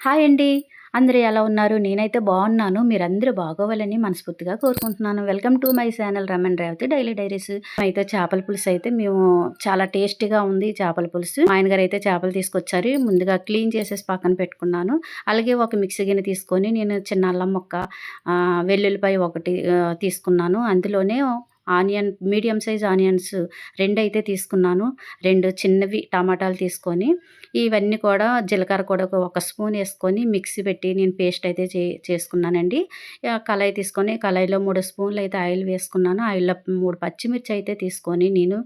Hi అండి. అందరూ ఎలా ఉన్నారు? నేనైతే బాగున్నాను. మీరందరూ బాగోవాలని మనస్ఫూర్తిగా కోరుకుంటున్నాను. Welcome to my channel Raman Revathi daily diaries. అయితే చేపల పులుసు అయితే మేము చాలా టేస్టీగా ఉంది చేపల పులుసు. మా ఆయన గారు అయితే చేపలు తీసుకొచ్చారు. ముందుగా క్లీన్ చేసేసి పక్కన పెట్టుకున్నాను. అలాగే ఒక మిక్సీ గిన్నె తీసుకొని నేను చిన్న అల్లం మొక్క వెల్లుల్లిపాయ ఒకటి తీసుకున్నాను. అందులోనే ఆనియన్ మీడియం సైజ్ ఆనియన్స్ రెండు అయితే తీసుకున్నాను. రెండు చిన్నవి టమాటాలు తీసుకొని ఇవన్నీ కూడా జీలకర్ర కూడా ఒక స్పూన్ వేసుకొని మిక్సీ పెట్టి నేను పేస్ట్ అయితే చే చేసుకున్నానండి. కళాయి తీసుకొని కళాయిలో మూడు స్పూన్లు అయితే ఆయిల్ వేసుకున్నాను. ఆయిల్‌లో మూడు పచ్చిమిర్చి అయితే తీసుకొని నేను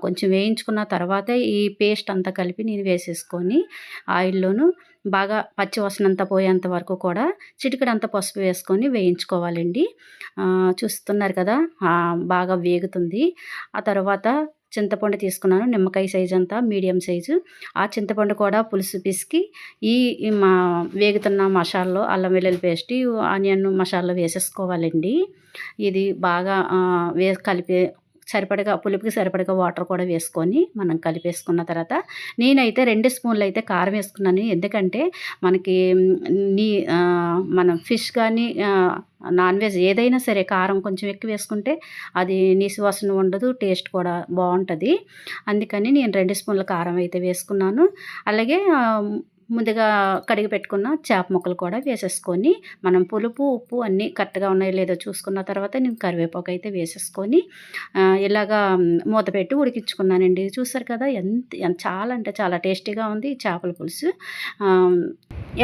కొంచెం వేయించుకున్న తర్వాత ఈ పేస్ట్ అంతా కలిపి నేను వేసేసుకొని ఆయిల్‌లోను బాగా పచ్చి వాసనంతా పోయేంత వరకు కూడా చిటికెడంత పసుపు వేసుకొని వేయించుకోవాలండి. చూస్తున్నారు కదా! బాగా వేగుతుంది. ఆ తర్వాత చింతపండు తీసుకున్నాను. నిమ్మకాయ సైజ్ అంతా మీడియం సైజు. ఆ చింతపండు కూడా పులుసు పిసికి ఈ మా వేగుతున్న మసాలలో అల్లం వెల్లుల్లి పేస్ట్, ఆనియన్ మసాలా వేసేసుకోవాలండి. ఇది బాగా వే కలిపి సరిపడగా పులుపుకి సరిపడగా వాటర్ కూడా వేసుకొని మనం కలిపేసుకున్న తర్వాత నేనైతే రెండు స్పూన్లు అయితే కారం వేసుకున్నాను. ఎందుకంటే మనకి నీ మనం ఫిష్ కానీ నాన్ వెజ్ ఏదైనా సరే కారం కొంచెం ఎక్కువ వేసుకుంటే అది నీసు వాసన ఉండదు. టేస్ట్ కూడా బాగుంటుంది అందుకని నేను రెండు స్పూన్ల కారం అయితే వేసుకున్నాను. అలాగే ముందుగా కడిగి పెట్టుకున్న చేప ముక్కలు కూడా వేసేసుకొని మనం పులుపు, ఉప్పు అన్నీ కరెక్ట్‌గా ఉన్నాయో లేదో చూసుకున్న తర్వాత నేను కరివేపాకు అయితే వేసేసుకొని ఇలాగా మూత పెట్టి ఉడికించుకున్నానండి. చూసారు కదా! ఎంత చాలా అంటే చాలా టేస్టీగా ఉంది చేపల పులుసు.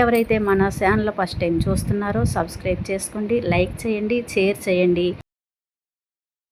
ఎవరైతే మన ఛానల్ ఫస్ట్ టైం చూస్తున్నారో సబ్స్క్రైబ్ చేసుకోండి, లైక్ చేయండి, షేర్ చేయండి.